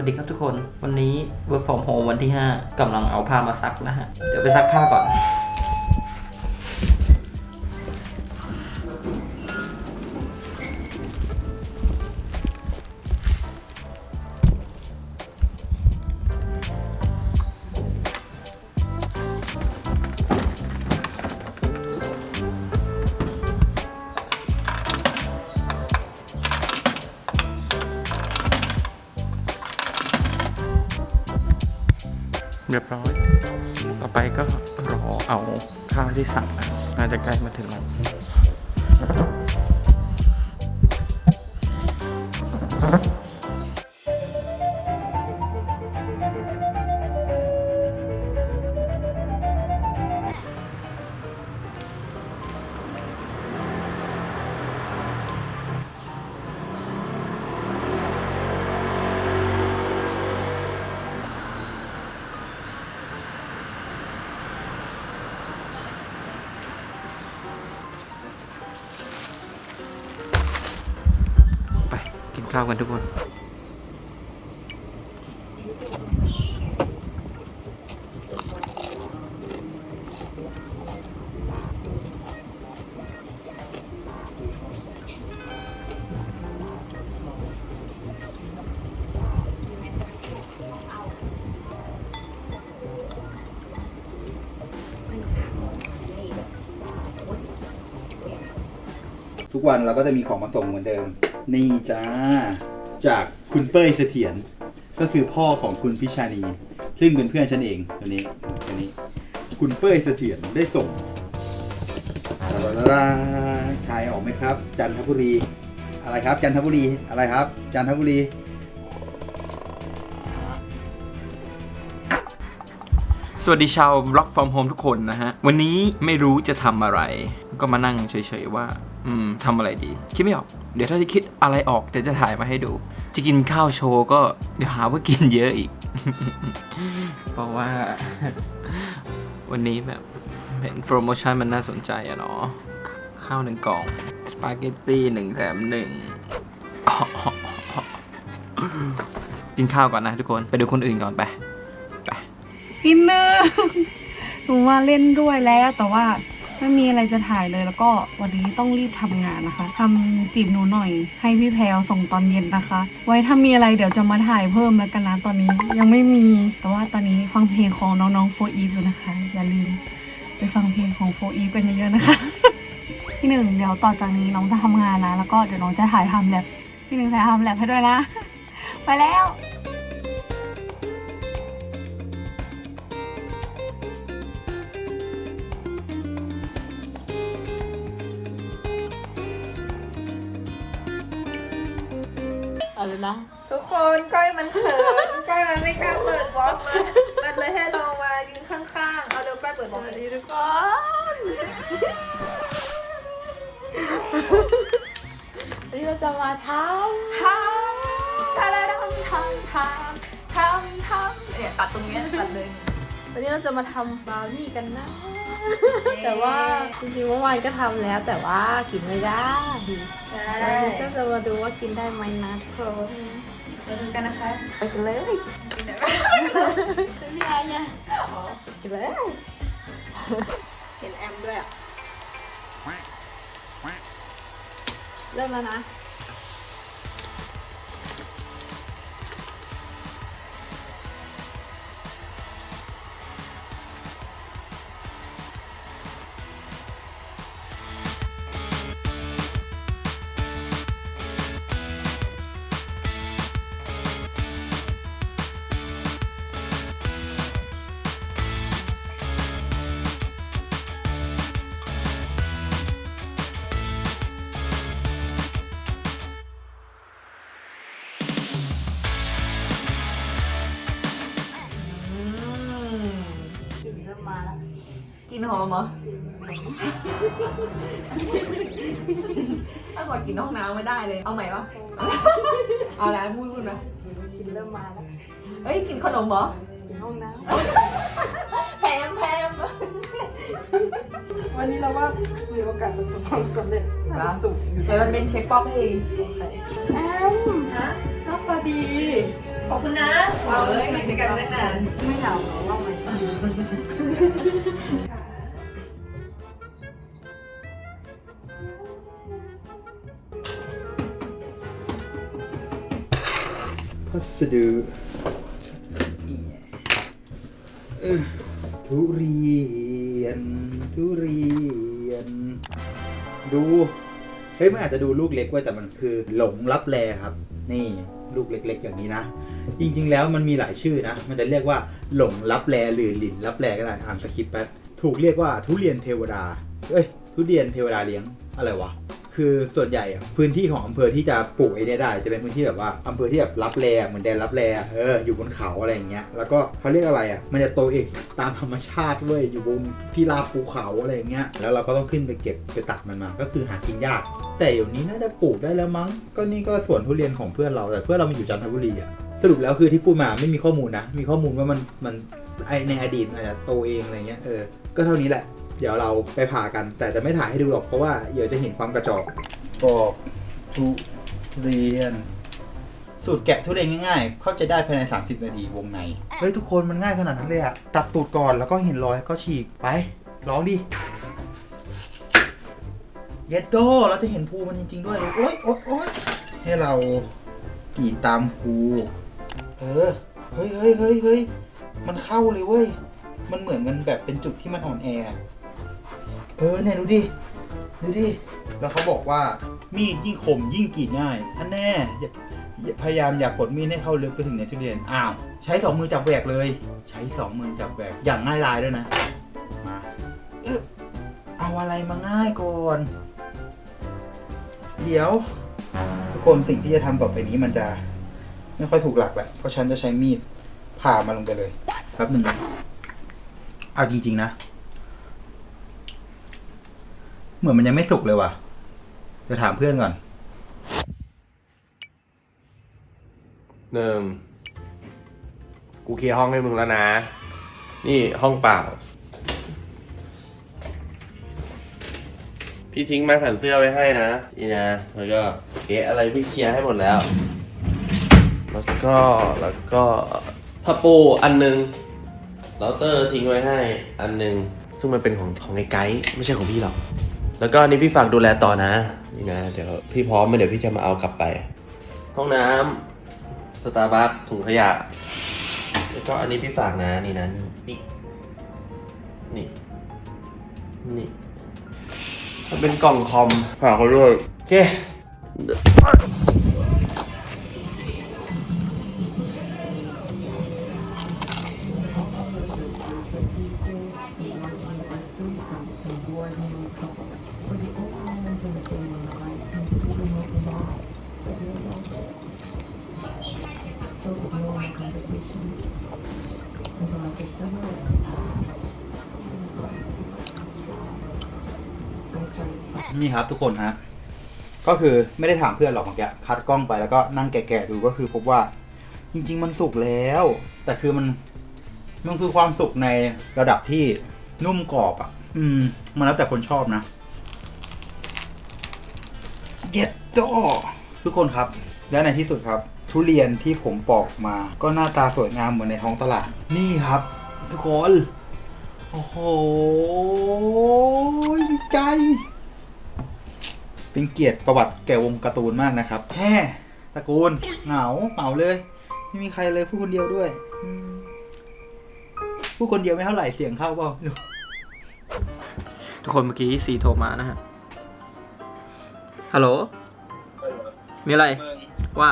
สวัสดีครับทุกคน วันนี้ work from home วันที่ 5กำลังเอาผ้ามาซักนะฮะ เดี๋ยวไปซักผ้าก่อน ก็รอเอาข้าวที่สั่งนะน่าจะใกล้มาถึงแล้ว ข้าวกันทุกคนทุกวันเราก็จะมีของมาส่งเหมือนเดิม นี่จ้า จากคุณเป้ยเสถียรก็คือพ่อของคุณพิชานี ซึ่งเป็นเพื่อนฉันเองคนนี้คนนี้ คุณเป้ยเสถียรได้ส่งลาลาลาลาทายออกไหมครับ จันทบุรี อะไรครับ จันทบุรีอะไรครับ จันทบุรีสวัสดีชาว Block from Home ทุกคนนะฮะ วันนี้ไม่รู้จะทำอะไร ก็มานั่งเฉยๆว่า อืมทำอะไรดี คิดไม่ออก เดี๋ยวถ้าจะคิดอะไรออกเดี๋ยวจะถ่ายมาให้ดู จะกินข้าวโชว์ก็เดี๋ยวหาว่ากินเยอะอีก เพราะว่า วันนี้แบบเห็นโปรโมชั่นมันน่าสนใจอะเนาะข้าวหนึ่งกล่องสปาเกตตี้หนึ่งแถมหนึ่งกินข้าวก่อนนะทุกคนไปดูคนอื่นก่อนไปไปนิดนึงหนูมาเล่นด้วยแล้วแต่ว่า ไม่มีอะไรจะถ่ายเลยแล้วก็วันนี้ต้องรีบทำงานนะคะทำจีบหนูหน่อยให้พี่แพลส่งตอนเย็นนะคะ ไว้ถ้ามีอะไรเดี๋ยวจะมาถ่ายเพิ่มแล้วกันนะตอนนี้ยังไม่มี แต่ว่าตอนนี้ฟังเพลงของน้องๆโฟอีฟอยู่นะคะ อย่าลืมไปฟังเพลงของโฟอีฟกันเยอะๆนะคะพี่หนึ่งเดี๋ยวต่อจากนี้น้องจะทำงานนะแล้วก็เดี๋ยวน้องจะถ่ายทำแลบพี่หนึ่งถ่ายทำแลบให้ด้วยนะ ไปแล้ว อะไรนะ ทุกคนก้อยมันเขินก้อยมันไม่กล้าเปิดบล็อกมันมันเลยให้เรามายืนข้างๆ เอาเดี๋ยวก้อยเปิดบล็อกให้ดีทุกคนนี่เราจะมาททำทำทำทำทำทำทำเนี่ยตัดตรงเนี้ยตัดเลยำ วันนี้เราจะมาทำบราวนี่กันนะ แต่ว่าจริงๆเมื่อวานก็ทำแล้วแต่ว่ากินไม่ได้ใช่วันนี้ก็จะมาดูว่ากินได้ไหมนะทุกคนไปดูกันนะคะ ไปกันเลยกินได้ไหมพี่ไอ้เนี่ยอ๋อกินเลยเห็นแอมด้วยอะเริ่มแล้วนะ กินหอมเหรอถ้าบอกกินห้องน้ำไม่ได้เลย เอาใหม่ปะเอาละพูดพูดนะกินเริ่มมาแล้วเอ้ยกินขนมเหรอกินห้องน้แพมแพมำวันนี้เราว่ามีโอกาสประสบความสำเร็จล่าสุดเดี๋ยวเราเป็นเช็คป๊อปให้เองแอมฮะหน้าตาดีอขอบคุณนะว้าวเลยในการเล่นนานไม่อยากเล่าไหม พัสดุทุเรียน ทุเรียน ดู เฮ้ย มันอาจจะดูลูกเล็กไว้แต่มันคือหลงรับแลครับ นี่ลูกเล็ก ๆ อย่างนี้นะ จริงๆ แล้วมันมีหลายชื่อนะ มันจะเรียกว่าหลงรับแลหรือหลินรับแลก็ได้ อ่านสคริปต์แป๊บ ถูกเรียกว่าทุเรียนเทวดา เอ้ย ทุเรียนเทวดาเลี้ยง อะไรวะ คือส่วนใหญ่อะพื้นที่ของอำเภอที่จะปลูกไอ้เนี่ยได้จะเป็นพื้นที่แบบว่าอำเภอที่แบบรับแลเหมือนแดนรับแลเอออยู่บนเขาอะไรอย่างเงี้ยแล้วก็เขาเรียกอะไรอะมันจะโตเองตามธรรมชาติเว้ยอยู่บนที่ราบภูเขาอะไรอย่างเงี้ยแล้วเราก็ต้องขึ้นไปเก็บไปตัดมันมา ก็คือหากินยาก แต่เดี๋ยวนี้น่าจะปลูกได้แล้วมั้ง ก็นี่ก็สวนทุเรียนของเพื่อนเราแต่เพื่อนเรามาอยู่จันทบุรีอะสรุปแล้วคือที่พูดมาไม่มีข้อมูลนะ มีข้อมูลว่ามันมันไอในอดีตอาจจะโตเองอะไรเงี้ยเออก็เท่านี้แหละ เดี๋ยวเราไปผ่ากัน แต่จะไม่ถ่ายให้ดูหรอกเพราะว่าเดี๋ยวจะเห็นความกระจอกปอกทุเรียน สูตรแกะทุเรียนง่ายๆ เข้าใจได้ภายใน 30 นาทีวงใน เฮ้ยทุกคนมันง่ายขนาดนั้นเลยอะตัดตูดก่อนแล้วก็เห็นรอยก็ฉีกไปลองดิเยดโดเราจะเห็นภูมันจริงๆด้วยโอ๊ยโอ๊ยโอ๊ยให้เรากรีดตามภูเออเฮ้ยเฮ้ยเฮ้ยเฮ้ยมันเข้าเลยเว้ย มันเหมือนมันแบบเป็นจุดที่มันอ่อนแอ เออเนี่ยดูดิ ดูดิ แล้วเขาบอกว่ามีดยิ่งคมยิ่งกรีดง่าย อันแน่อย่าอย่าพยายามอย่ากดมีดให้เข้าลึกไปถึงในทุเรียน อ้าว ใช้สองมือจับแหวกเลย ใช้สองมือจับแหวกอย่างง่ายดายด้วยนะ มาเอึ๊บเอาอะไรมาง่ายก่อน เดี๋ยว ทุกคนสิ่งที่จะทำต่อไปนี้มันจะ ไม่ค่อยถูกหลักแหละ เพราะฉันจะใช้มีดผ่ามาลงไปเลยแป๊บหนึ่งนะเอาจริง ๆ นะ เหมือนมันยังไม่สุกเลยว่ะจะถามเพื่อนก่อนหนึ่งกูเคลียร์ห้องให้มึงแล้วนะ นี่ห้องเปล่า พี่ทิ้งไม้แผ่นเสื้อไว้ให้นะนี่นะแล้วก็เกะอะไรพี่เคลียร์ให้หมดแล้ว แล้วก็แล้วก็ผ้าปูอันหนึงเราเตอร์ทิ้งไว้ให้อันหนึง ซึ่งมันเป็นของของไอ้ไกด์ไม่ใช่ของพี่หรอก แล้วก็นี่พี่ฝากดูแลต่อนะ นี่นะ เดี๋ยวพี่พร้อมเดี๋ยวพี่จะมาเอากลับไป ห้องน้ำสตาร์บัคถุงขยะ แล้วก็อันนี้พี่ฝากนะนี่นะนี่นี่นี่นี่มันเป็นกล่องคอมฝากเขาด้วยโอเค นี่ครับทุกคนฮะก็คือไม่ได้ถามเพื่อนหรอกเมื่อกี้คัดกล้องไปแล้วก็นั่งแกะๆดูก็คือพบว่า จริง ๆ มันสุกแล้ว แต่คือมันมันคือความสุกในระดับที่นุ่มกรอบอะ อืม มันแล้วแต่คนชอบนะเย็ดโจทุกคนครับ และในที่สุดครับ ทุเรียนที่ผมปอกมา ก็หน้าตาสวยงามเหมือนในท้องตลาด นี่ครับ ทุกคน โอ้โหดีใจ เป็นเกียรติประวัติแก่วงการ์ตูนมากนะครับแฮ่ตระกูลเหงาเหงาเลย ไม่มีใครเลยพูดคนเดียวด้วยอืมพูดคนเดียวไม่เท่าไหร่เสียงเข้าเปล่าไม่รู้ทุกคนเมื่อกี้ซีโทรมานะฮะ ฮัลโหล มีอะไรมึงว่า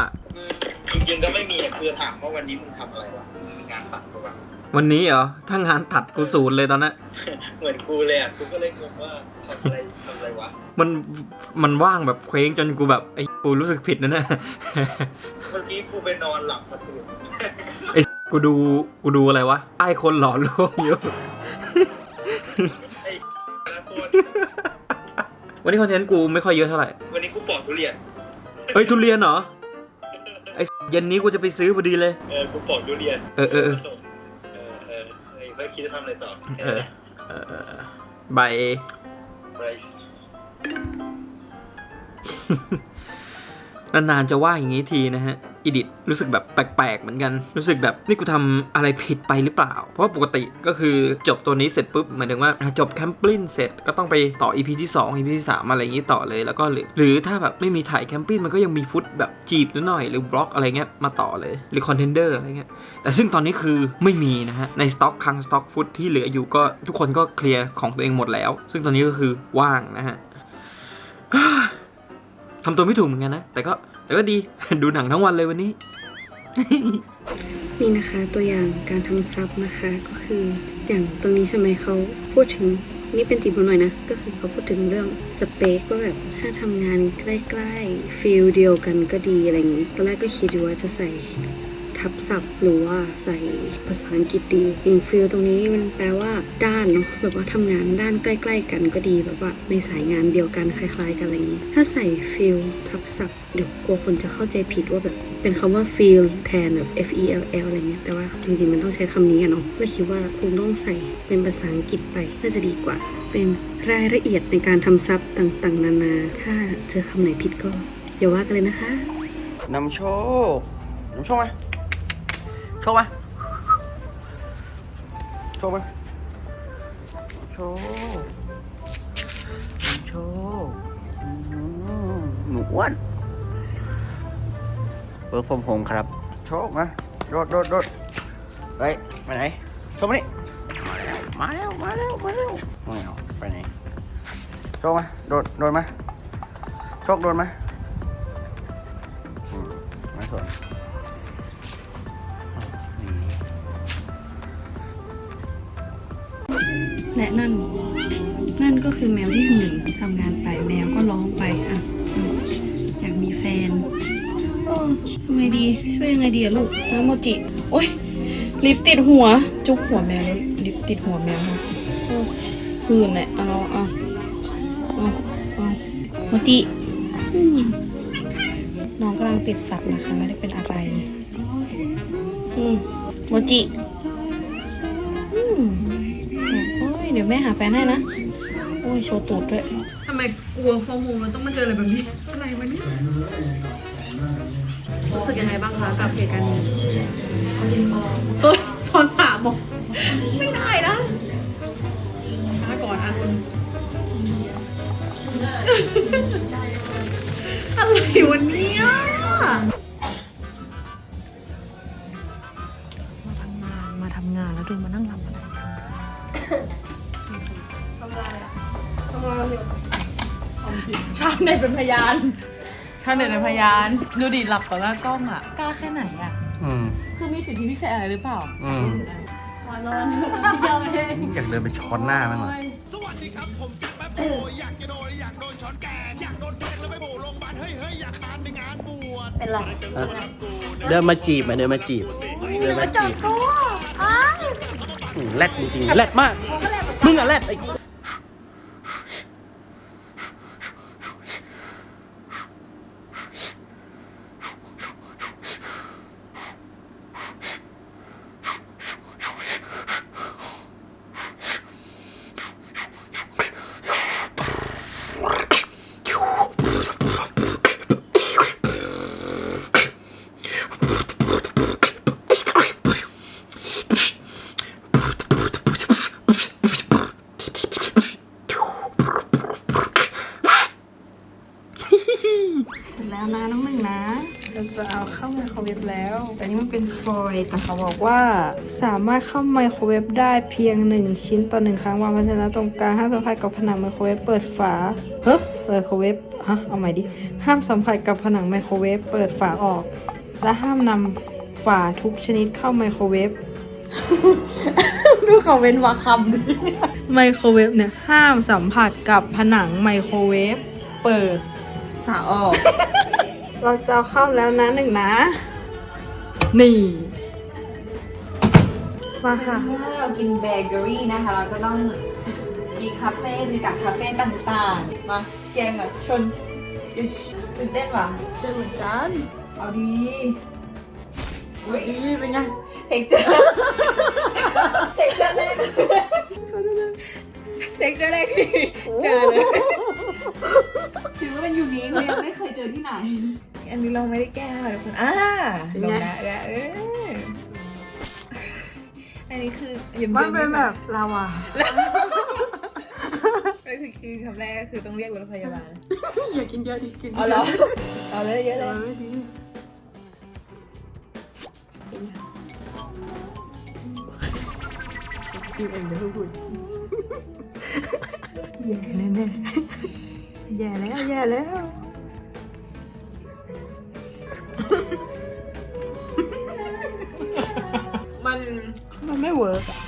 จริงๆก็ไม่มีคือถามว่าวันนี้มึงทำอะไรวะ วะวันนี้เหรอ ถ้างานตัดกูศูนย์เลยตอนนั้น เหมือนกูเลยอะ กูก็เลยงงว่าทำอะไรทำอะไรวะ มันมันว่างแบบเคว้งจนกูแบบไอ้กูรู้สึกผิดนะเนี่ยเมื่อกี้กูไปนอนหลับมาตื่นกูดูกูดูอะไรวะไอ้คนหล่อลวงอยู่แล้วคนวันนี้คอนเทนต์กูไม่ค่อยเยอะเท่าไหร่ วันนี้กูปอกทุเรียนเฮ้ยทุเรียนเหรอ ไอ้เย็นนี้กูจะไปซื้อพอดีเลย เออ กูปอกทุเรียน เออเออ คิดจะทำอะไรต่อเออเออเออใบไรซ์นานๆจะว่าอย่างนี้ทีนะฮะ อีดิทรู้สึกแบบแปลกๆเหมือนกัน รู้สึกแบบนี่กูทำอะไรผิดไปหรือเปล่า เพราะว่าปกติก็คือจบตัวนี้เสร็จปุ๊บหมายถึงว่าจบแคมปลินเสร็จก็ต้องไปต่อ EP ที่ 2 EP ที่ 3 อะไรอย่างนี้ต่อเลยแล้วก็หรือหรือถ้าแบบไม่มีถ่ายแคมปิ้งมันก็ยังมีฟุตแบบจีบนิดหน่อยหรือบล็อกอะไรเงี้ยมาต่อเลยหรือคอนเทนเดอร์อะไรเงี้ยแต่ซึ่งตอนนี้คือไม่มีนะฮะในสต็อกคังสต็อกฟุตที่เหลืออยู่ก็ทุกคนก็เคลียร์ของตัวเองหมดแล้ว ซึ่งตอนนี้ก็คือว่างนะฮะทำตัวไม่ถูกเหมือนกันนะ แต่ก็ แต่ก็ดี ดูหนังทั้งวันเลยวันนี้ นี่นะคะตัวอย่างการทำซับนะคะก็คืออย่างตรงนี้ใช่ไหมเขาพูดถึงนี่เป็นจีบหน่อยนะ ก็คือเขาพูดถึงเรื่องสเปคว่าแบบถ้าทำงานใกล้ๆฟิลเดียวกันก็ดีอะไรอย่างนี้ตอนแรกก็คิดอยู่ว่าจะใส่ ทับศัพท์หรือว่าใส่ภาษาอังกฤษดีอย่างฟิลตรงนี้มันแปลว่าด้านเนาะแบบว่าทำงานด้านใกล้ ๆ กันก็ดีแบบว่าในสายงานเดียวกันคล้าย ๆ กันอะไรอย่างนี้ ถ้าใส่ฟิลทับศัพท์เดี๋ยวกลัวคนจะเข้าใจผิดว่าแบบเป็นคำว่า feel แทนแบบ F E L L อะไรเงี้ยแต่ว่าจริงๆมันต้องใช้คำนี้อะเนาะก็คิดว่าคงต้องใส่เป็นภาษาอังกฤษไปน่าจะดีกว่า เป็นรายละเอียดในการทำซับต่างๆ นานา ถ้าเจอคำไหนผิดก็อย่าว่ากันเลยนะคะนำโชคนำโชคมาโชคมาโชคมาโชคนำโชคอืมหนูอ้วนเบิร์กฟอร์มโฮมครับ โชคมา โดดโดดโดดไปไปไหนโชคมานี่มาแล้ว มาแล้ว มาแล้ว มาแล้วไม่เอาไปไหนโชคมา โดด โดดมา โชคโดดมาอืมไม่สน และนั่น นั่นก็คือแมวที่หื่นทำงานไปแมวก็ร้องไปอะอยากมีแฟนโอ้ทำไงดีช่วยยังไงดีอะลูกน้องโมจิโอ้ยลิปติดหัว จุกหัวแมวแล้วลิปติดหัวแมวค่ะโอ้หื่นแหละเอาเอาเอาเอาโมจิน้องกำลังติดสัตว์นะคะไม่ได้เป็นอะไรอืมโมจิอืม ดี๋ยวแม่หาแฟนให้นะ โอ้ยโชว์ตูดด้วย ทำไมกลัวฟอร์มูเราต้องมาเจออะไรแบบนี้ อะไรวะเนี่ยรู้สึกยังไงบ้างคะกับเหตุการณ์นี้เอ้ยซอนสามบอกไม่ได้ เน็ตเป็นพยานชาวเน็ตเป็นพยานดูดิหลับต่อหน้ากล้องอะกล้าแค่ไหนอะอืมคือมีสิทธิพิเศษอะไรหรือเปล่าอืมขอนอนเที่ยวเองอยากเดินไปช้อนหน้ามันเหรอเดินมาจีบอะเดินมาจีบเดินมาจีบอืมแรดจริงๆแรดมากมึงอะแรดไอ้ เสร็จแล้วนะน้องหนึ่งนะ เราจะเอาเข้าไมโครเวฟแล้ว แต่นี่มันเป็นฟอยล์แต่เขาบอกว่าสามารถเข้าไมโครเวฟได้เพียงหนึ่งชิ้นต่อหนึ่งครั้งวางภาชนะตรงกลางห้ามสัมผัสกับผนังไมโครเวฟเปิดฝาเฮ้ยเปิดไมโครเวฟฮะเอาใหม่ดิ ห้ามสัมผัสกับผนังไมโครเวฟเปิดฝาออก และห้ามนำฝาทุกชนิดเข้าไมโครเวฟ ดูเขาเว้นวรรคคำดิไมโครเวฟเนี่ยห้ามสัมผัสกับผนังไมโครเวฟเปิด ฝาออก เราจะเอาเข้าแล้วนะหนึ่งนะ นี่ มาค่ะ ถ้าเรากินเบเกอรี่นะคะ เราก็ต้องมีคาเฟ่บรรยากาศคาเฟ่ต่างๆ มาเชียร์ก่อนชนอิ๊ชตื่นเต้นว่ะ เป็นเหมือนกันเอาดีอุ้ยนี่เป็นไงเทคเจอร์เทคเจอร์แรกเทคเจอร์แรกที่เจอเลย ถือว่าเป็นยูนิคเลยยังไม่เคยเจอที่ไหน อันนี้เราไม่ได้แก้ค่ะทุกคนอ่าลงนะได้เอออันนี้คือยังมันเป็นแบบลาวาก็คือคือคำแรกก็คือต้องเรียกรถพยาบาล อย่ากินเยอะดิกินเอาเหรอเอาเลยเยอะเลย ไม่ดีกินเองเดี๋ยวพูดแย่แน่แน่ๆแย่แล้วแย่แล้วมันมันไม่เวิร์กอะ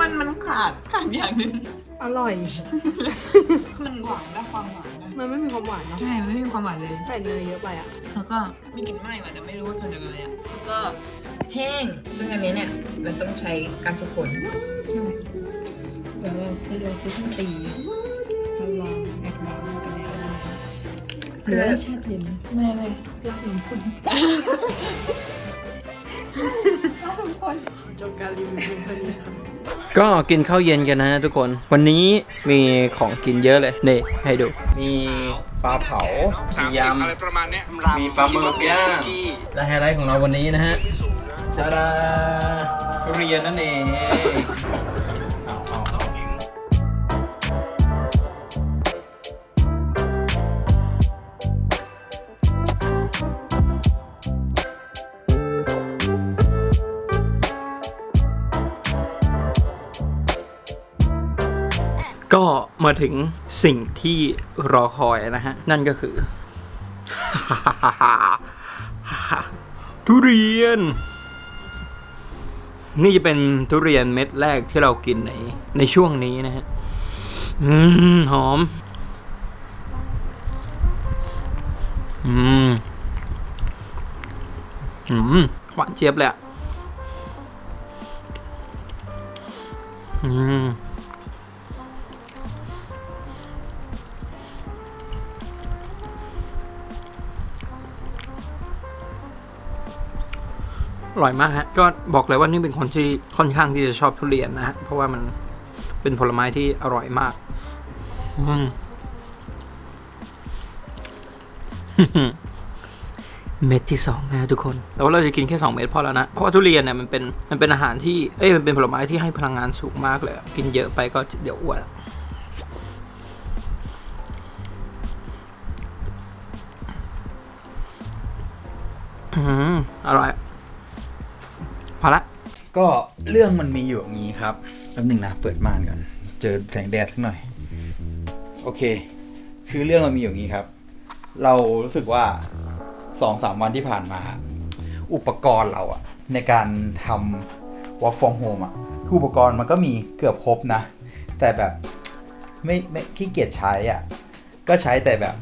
มันมันขาดขาดอย่างหนึ่งอร่อย มันหวานนะความหวานนะ มันไม่มีความหวานเนาะใช่มันไม่มีความหวานเลย ใส่เนยเยอะไปอะ แล้วก็มีกลิ่นไหม้ว่ะแต่ไม่รู้ว่าเกิดจากอะไรอะแล้วก็แห้งซึ่งอันนี้เนี่ยมันต้องใช้การฝึกฝนใช่ไหมเดี๋ยวเราซื้อเราซื้อทั้งปีเราลองแอบลองกันแล้วนะหรือว่าชาติเย็นไม่ไม่รักหนึ่งคน จบการรีวิวเพียงเท่านี้ครับก็กินข้าวเย็นกันนะทุกคน วันนี้มีของกินเยอะเลย นี่ให้ดู มีปลาเผามียำอะไรประมาณเนี้ยมีปลาหมึกย่างและไฮไลท์ของเราวันนี้นะฮะจาดาทุเรียนนั่นเอง ก็มาถึงสิ่งที่รอคอยนะฮะ นั่นก็คือ ทุเรียน นี่จะเป็นทุเรียนเม็ดแรกที่เรากินในในช่วงนี้นะฮะอืมหอม อืม อืม หวานเจี๊ยบเลยอะ อืม ร่อยมากฮะ ก็บอกเลยว่านี่เป็นคนที่ค่อนข้างที่จะชอบทุเรียนนะฮะ เพราะว่ามันเป็นผลไม้ที่อร่อยมาก อืมเม็ดที่สองนะทุกคน แต่ว่าเราจะกินแค่สองเม็ดพอแล้วนะ เพราะว่าทุเรียนเนี่ยมันเป็นมันเป็นอาหารที่ เอ้ยมันเป็นผลไม้ที่ให้พลังงานสูงมากเลย กินเยอะไปก็เดี๋ยวอ้วนอืมอร่อย พอละ ก็เรื่องมันมีอยู่อย่างนี้ครับแป๊บหนึ่งนะ เปิดม่านก่อนเจอแสงแดดสักหน่อย โอเค คือเรื่องมันมีอยู่างนี้ครับ เรารู้สึกว่าสองสามวันที่ผ่านมา อุปกรณ์เราอะในการทำ work from home อะคืออุปกรณ์มันก็มีเกือบครบนะ แต่แบบไม่ไม่ขี้เกียจใช้อะก็ใช้แต่แบบ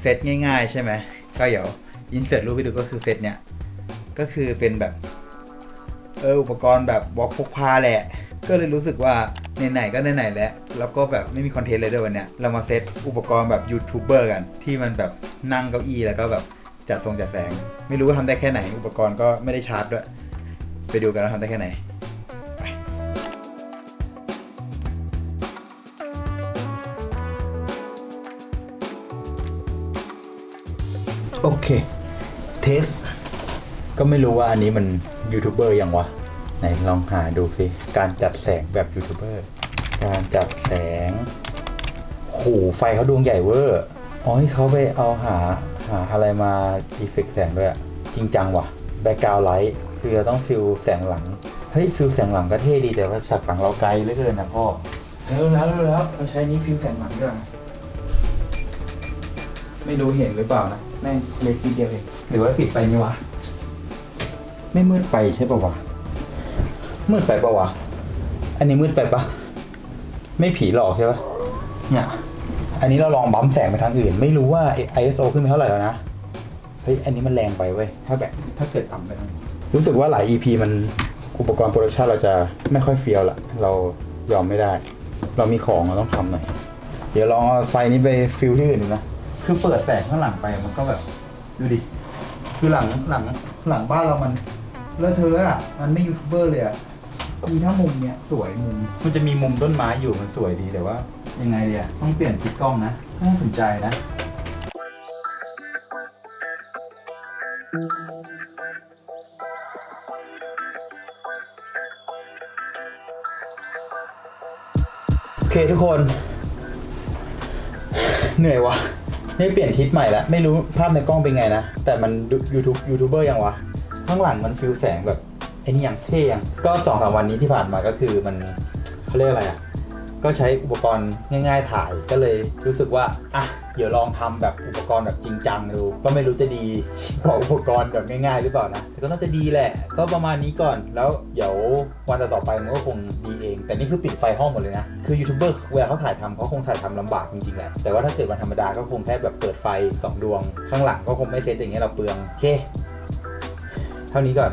เซตง่าย ๆ ใช่ไหม ก็เดี๋ยวอินเสิร์ตรูปไปดูก็คือเซตเนี้ย ก็คือเป็นแบบ เอออุปกรณ์แบบวอล์กพกพาแหละ ก็เลยรู้สึกว่าไหนๆก็ไหนๆแล้ว แล้วก็แบบไม่มีคอนเทนต์เลยด้วยวันเนี้ยเรามาเซตอุปกรณ์แบบยูทูบเบอร์กันที่มันแบบนั่งเก้าอี้แล้วก็แบบจัดทรงจัดแสง ไม่รู้ว่าทำได้แค่ไหน อุปกรณ์ก็ไม่ได้ชาร์จด้วยไปดูกันว่าทำได้แค่ไหนโอเคเทส ก็ไม่รู้ว่าอันนี้มันยูทูบเบอร์ยังวะ ไหนลองหาดูสิ การจัดแสงแบบยูทูบเบอร์ การจัดแสงโหไฟเขาดวงใหญ่เวอร์ อ๋อเขาไปเอาหาหาอะไรมาดีเฟกแสงด้วยอะจริงจังว่ะ แบ็กกราวไลท์คือต้องฟิลแสงหลัง เฮ้ยฟิลแสงหลังก็เท่ดีแต่ว่าฉากหลังเราไกลเหลือเกินนะพ่อแล้วแล้วแล้วแล้วเราใช้นี้ฟิลแสงหลังด้วยไม่รู้เห็นหรือเปล่านะแม่งเล็กนิดเดียวเองหรือว่าปิดไปนี่วะ ไม่มืดไปใช่ปะวะ มืดไปปะวะ อันนี้มืดไปปะ ไม่ผีหลอกใช่ปะเนี่ย อันนี้เราลองบั๊มแสงไปทางอื่น ไม่รู้ว่า ISO ขึ้นไปเท่าไหร่แล้วนะ เฮ้ย อันนี้มันแรงไปเว้ย ถ้าแบบ ถ้าเกิดต่ำไปทางนี้รู้สึกว่าหลาย EP มันอุปกรณ์โปรดักชันเราจะไม่ค่อยเฟี้ยวละ เรายอมไม่ได้ เรามีของเราต้องทำหน่อย เดี๋ยวลองเอาไฟนี้ไปฟิลที่อื่นดูนะ คือเปิดแสงข้างหลังไปมันก็แบบ ดูดิ คือหลังหลังหลังบ้านเรามัน เลอะเทออะมันไม่ยูทูบเบอร์เลยอะมีถ้ามุมเนี้ยสวยมุม มันจะมีมุมต้นไม้อยู่มันสวยดีแต่ว่า ยังไงเดียต้องเปลี่ยนทิศกล้องนะน่าสนใจนะโอเคทุกคน เหนื่อยวะนี่เปลี่ยนทิศใหม่แล้วไม่รู้ภาพในกล้องเป็นไงนะ แต่มันยูทูบยูทูบเบอร์ยังวะ ข้างหลังมันฟิลแสงแบบไอ้นี่ยังเท่ยังก็สองสามวันนี้ที่ผ่านมาก็คือมันเขาเรียกอะไรอะก็ใช้อุปกรณ์ง่าย ๆ ถ่ายก็เลยรู้สึกว่าอะเดี๋ยวลองทำแบบอุปกรณ์แบบจริงจังดูก็ไม่รู้จะดีกว่าอุปกรณ์แบบง่ายๆหรือเปล่านะแต่ก็น่าจะดีแหละ ก็ประมาณนี้ก่อนแล้วเดี๋ยววันต่อไปมันก็คงดีเอง แต่นี่คือปิดไฟห้องหมดเลยนะคือยูทูบเบอร์เวลาเขาถ่ายทำเขาคงถ่ายทำลำบากจริงๆแหละแต่ว่าถ้าเกิดวันธรรมดาก็คงแค่แบบเปิดไฟสองดวง ข้างหลังก็คงไม่เซตอย่างเงี้ยเราเปลืองโอเค เท่านี้ก่อน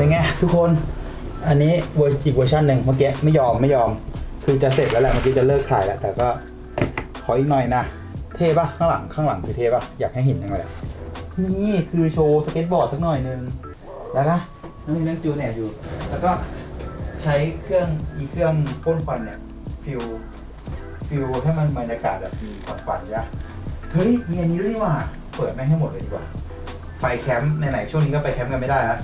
ป็นไงทุกคนอันนี้อีกเวอร์ชันหนึ่งเมื่อกี้ไม่ยอมไม่ยอม คือจะเสร็จแล้วแหละเมื่อกี้จะเลิกถ่ายแล้วแต่ก็ขออีกหน่อยนะ เท่ปะข้างหลังข้างหลังคือเท่ปะอยากให้เห็นยังไงนี่คือโชว์สเก็ตบอร์ดสักหน่อยนึง แล้วก็นั่งนั่งจูนแอบอยู่ แล้วก็ใช้เครื่องอีเครื่องพ่นควันเนี่ยฟิลฟิลให้มันบรรยากาศแบบมีควันควันๆใช่ปะเฮ้ยมีอันนี้ด้วยนี่หว่าเปิดแม่งให้หมดเลยดีกว่า ไฟแคมป์ไหนๆช่วงนี้ก็ไปแคมป์กันไม่ได้แล้ว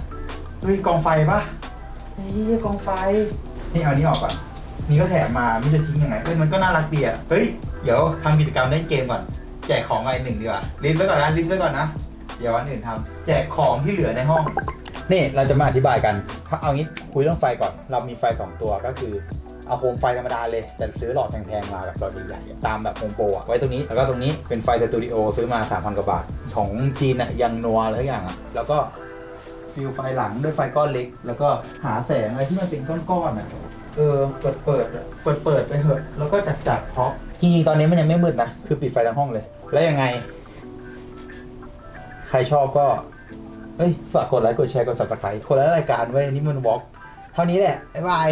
เฮ้ยกองไฟปะนี่กองไฟนี่เอานี้ออกก่อนนี่ก็แถมมาไม่จะทิ้งยังไงเฮ้ยมันก็น่ารักดีอะเฮ้ยเดี๋ยวทำกิจกรรมเล่นเกมก่อนแจกของมาอีกหนึ่งดีกว่าลิสต์ไว้ก่อนนะลิสต์ไว้ก่อนนะเดี๋ยววันอื่นทำแจกของที่เหลือในห้อง นี่เราจะมาอธิบายกันเอางี้คุยเรื่องไฟก่อน เรามีไฟ 2 ตัวก็คือเอาโคมไฟธรรมดาเลย แต่ซื้อหลอดแพงๆมาแบบหลอดใหญ่ๆตามแบบโฮมโปรอะไว้ตรงนี้ แล้วก็ตรงนี้เป็นไฟสตูดิโอซื้อมา 3,000 กว่าบาท ของจีนอะยังนัวอะไรทุกอย่างอะแล้วก็ฟิลไฟหลังด้วยไฟก้อนเล็ก แล้วก็หาแสงอะไรที่มันเป็นก้อนๆอะเออเปิดเปิดเปิดเปิดไปเถอะแล้วก็จัดจัดเพราะจริงๆตอนนี้มันยังไม่มืดนะคือปิดไฟทั้งห้องเลย แล้วยังไง ใครชอบก็ เอ้ย ฝากกดไลค์ กดแชร์ กด subscribe คนละรายการไว้ยนี่มันวอล์กเท่านี้แหละ บ๊ายบาย